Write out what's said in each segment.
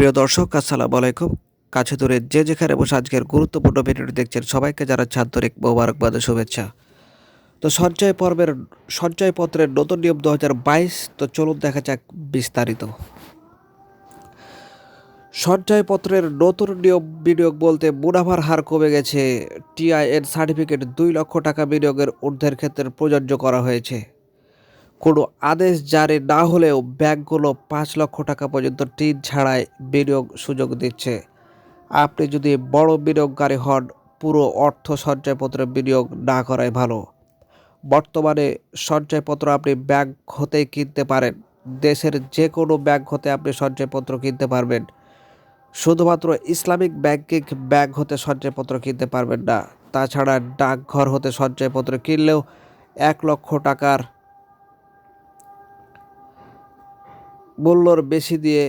প্রিয় দর্শক, আসসালামু আলাইকুম। কাছে দূরে যে যেখানে বসে আজকের গুরুত্বপূর্ণ ভিডিওটি দেখছেন, সবাইকে যারা আন্তরিক মোবারকবাদ শুভেচ্ছা। তো সঞ্চয় পর্বের সঞ্চয়পত্রের নতুন নিয়ম দু হাজার বাইশ, তো চলুন দেখা যাক বিস্তারিত। সঞ্চয়পত্রের নতুন নিয়ম বিনিয়োগ বলতে মুনাফার হার কমে গেছে। টিআইএন সার্টিফিকেট দুই লক্ষ টাকা বিনিয়োগের ঊর্ধ্বের ক্ষেত্রে প্রযোজ্য করা হয়েছে। কোনো আদেশ জারি না হলেও ব্যাংকগুলো পাঁচ লক্ষ টাকা পর্যন্ত ঋণ ছাড়াই বিনিয়োগ সুযোগ দিচ্ছে। আপনি যদি বড় বিনিয়োগকারী হন, পুরো অর্থ সঞ্চয়পত্রে বিনিয়োগ না করাই ভালো। বর্তমানে সঞ্চয়পত্র আপনি ব্যাংক হতেই কিনতে পারেন। দেশের যে কোনো ব্যাংক হতে আপনি সঞ্চয়পত্র কিনতে পারবেন। শুধুমাত্র ইসলামিক ব্যাংকিং ব্যাংক হতে সঞ্চয়পত্র কিনতে পারবেন না। তাছাড়া ডাকঘর হতে সঞ্চয়পত্র কিনলেও এক লক্ষ টাকার মূল্যর বেশি দিয়ে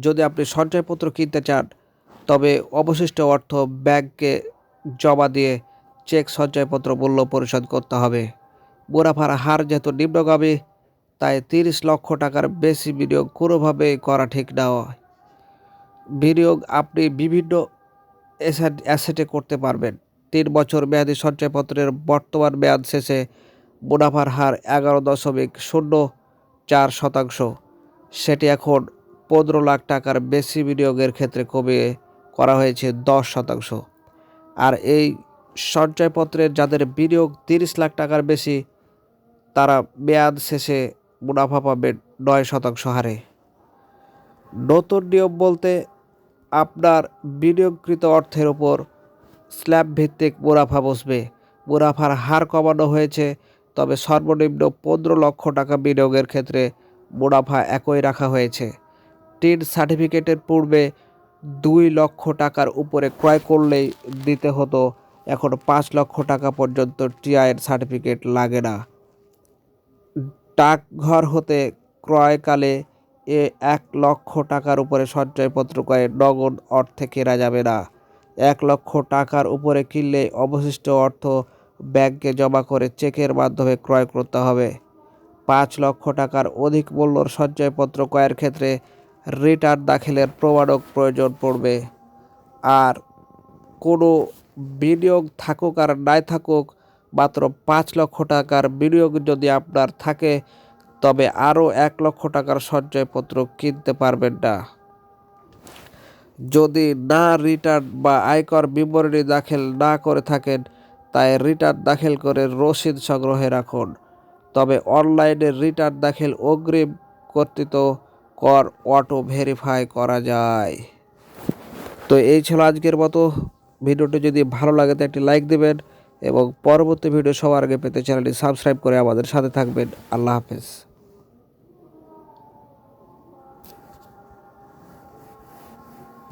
যদি আপনি সঞ্চয়পত্র কিনতে চান, তবে অবশিষ্ট অর্থ ব্যাংকে জমা দিয়ে চেক সঞ্চয়পত্র মূল্য পরিশোধ করতে হবে। মুনাফার হার যেহেতু নিম্নগামী, তাই তিরিশ লক্ষ টাকার বেশি বিনিয়োগ কোনোভাবেই করা ঠিক না। হয় বিনিয়োগ আপনি বিভিন্ন অ্যাসেট অ্যাসেটে করতে পারবেন। তিন বছর মেয়াদী সঞ্চয়পত্রের বর্তমান মেয়াদ শেষে মুনাফার হার এগারো দশমিক শূন্য চার শতাংশ। সেটি এখন পনেরো লাখ টাকার বেশি বিনিয়োগের ক্ষেত্রে কমিয়ে করা হয়েছে দশ শতাংশ। আর এই সঞ্চয়পত্রের যাদের বিনিয়োগ তিরিশ লাখ টাকার বেশি, তারা মেয়াদ শেষে মুনাফা পাবে নয় শতাংশ হারে। নতুন নিয়ম বলতে আপনার বিনিয়োগকৃত অর্থের ওপর স্ল্যাব ভিত্তিক মুনাফা বসবে। মুনাফার হার কমানো হয়েছে, তবে সর্বনিম্ন পনেরো লক্ষ টাকা বিনিয়োগের ক্ষেত্রে মুনাফা একই রাখা হয়েছে। টিন সার্টিফিকেটের পূর্বে দুই লক্ষ টাকার উপরে ক্রয় করলেই দিতে হতো, এখন পাঁচ লক্ষ টাকা পর্যন্ত টিআইএন সার্টিফিকেট লাগে না। ডাকঘর হতে ক্রয়কালে এ এক লক্ষ টাকার উপরে সঞ্চয়পত্র ক্রয়ে নগদ অর্থে কেনা যাবে না। এক লক্ষ টাকার উপরে কিনলে অবশিষ্ট অর্থ ব্যাংকে জমা করে চেকের মাধ্যমে ক্রয় করতে হবে। পাঁচ লক্ষ টাকার অধিক মূল্যর সঞ্চয়পত্র ক্রয়ের ক্ষেত্রে রিটার্ন দাখিলের প্রমাণক প্রয়োজন পড়বে। আর কোনো বিনিয়োগ থাকুক আর নাই থাকুক, মাত্র পাঁচ লক্ষ টাকার বিনিয়োগ যদি আপনার থাকে, তবে আরও এক লক্ষ টাকার সঞ্চয়পত্র কিনতে পারবেন না। যদি না রিটার্ন বা আয়কর বিবরণী দাখিল না করে থাকেন, তাই রিটার্ন দাখিল করে রসিদ সংগ্রহে রাখুন। তবে অনলাইনে রিটার্ন দাখিল অগ্রিম কর্তৃত কর অটো ভেরিফাই করা যায়। তো এই ছিল আজকের মতো। ভিডিওটি যদি ভালো লাগে তো একটি লাইক দেবেন এবং পরবর্তী ভিডিও সবার আগে পেতে চ্যানেলটি সাবস্ক্রাইব করে আমাদের সাথে থাকবেন। আল্লাহ হাফেজ।